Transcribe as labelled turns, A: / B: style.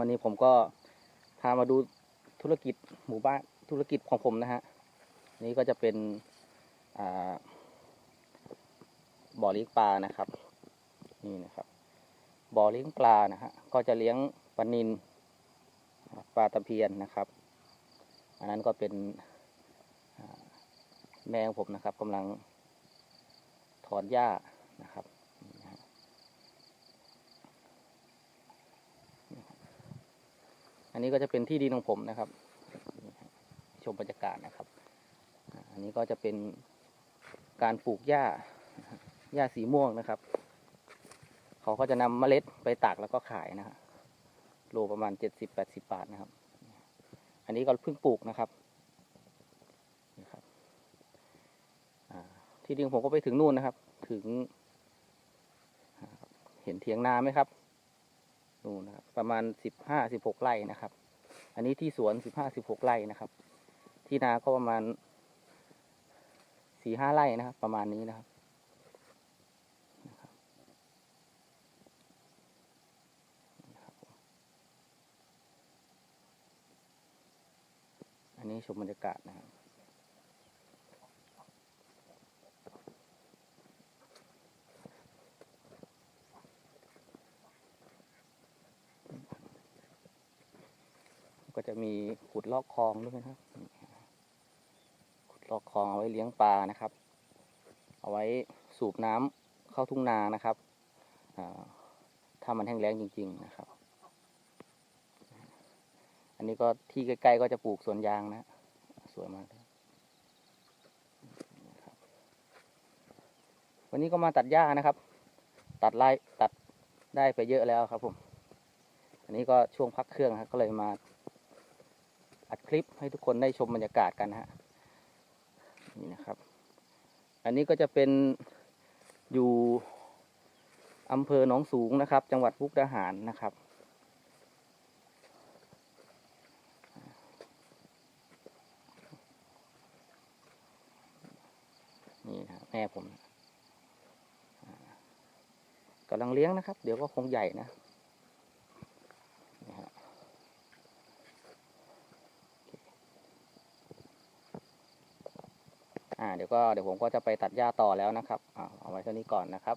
A: วันนี้ผมก็พามาดูธุรกิจหมู่บ้านธุรกิจของผมนะฮะนี้ก็จะเป็นบ่อเลี้ยงปลานะครับนี่นะครับบ่อเลี้ยงปลานะฮะก็จะเลี้ยงปลานินปลาตะเพียนนะครับ อันนั้นก็เป็นแม่ของผมนะครับกำลังถอนหญ้านะครับนี่นะฮะ อั นนี้ก็จะเป็นที่ดินของผมนะครับ ชมบรรยากาศนะครับ อันนี้ก็จะเป็นการปลูกหญ้าหญ้าสีม่วงนะครับ เขาก็จะนำเมล็ดไปตากแล้วก็ขายนะฮะโลประมาณเจ็ดสิบแปดสิบบาทนะครับ อันนี้ก็เพิ่งปลูกนะครับนี่ครับที่ดินผมก็ไปถึงนู่นนะครับ ถึง เห็นเถียงนาไหมครับ นู่นนะครับ ประมาณสิบห้าสิบหกไร่นะครับ อันนี้ที่สวนสิบห้าสิบหกไร่นะครับ ที่นาก็ประมาณสี่ห้าไร่นะครับ ประมาณนี้นะครับอันนี้ชมบรรยากาศนะครับ ก็จะมีขุดลอกคลองด้วยนะครับ ขุดลอกคลองเอาไว้เลี้ยงปลานะครับ เอาไว้สูบน้ำเข้าทุ่งนานะครับถ้ามันแห้งแล้งจริง ๆนะครับ อันนี้ก็ที่ใกล้ๆก็จะปลูกสวนยางนะ สวยมากวันนี้ก็มาตัดหญ้านะครับ ตัดไล่ตัดได้ไปเยอะแล้วครับผม อันนี้ก็ช่วงพักเครื่องครับก็เลยมา คลิปให้ทุกคนได้ชมบรรยากาศกันฮะนี่นะครับ อันนี้ก็จะเป็นอยู่อำเภอหนองสูงนะครับ จังหวัดมุกดาหารนะครับ นี่นะแม่ผมกำลังเลี้ยงนะครับ เดี๋ยวก็คงใหญ่นะนี่ฮะ อ่าเดี๋ยวก็เดี๋ยวผมก็จะไปตัดหญ้าต่อแล้วนะครับอ่าเอาไว้เท่านี้ก่อนนะครับ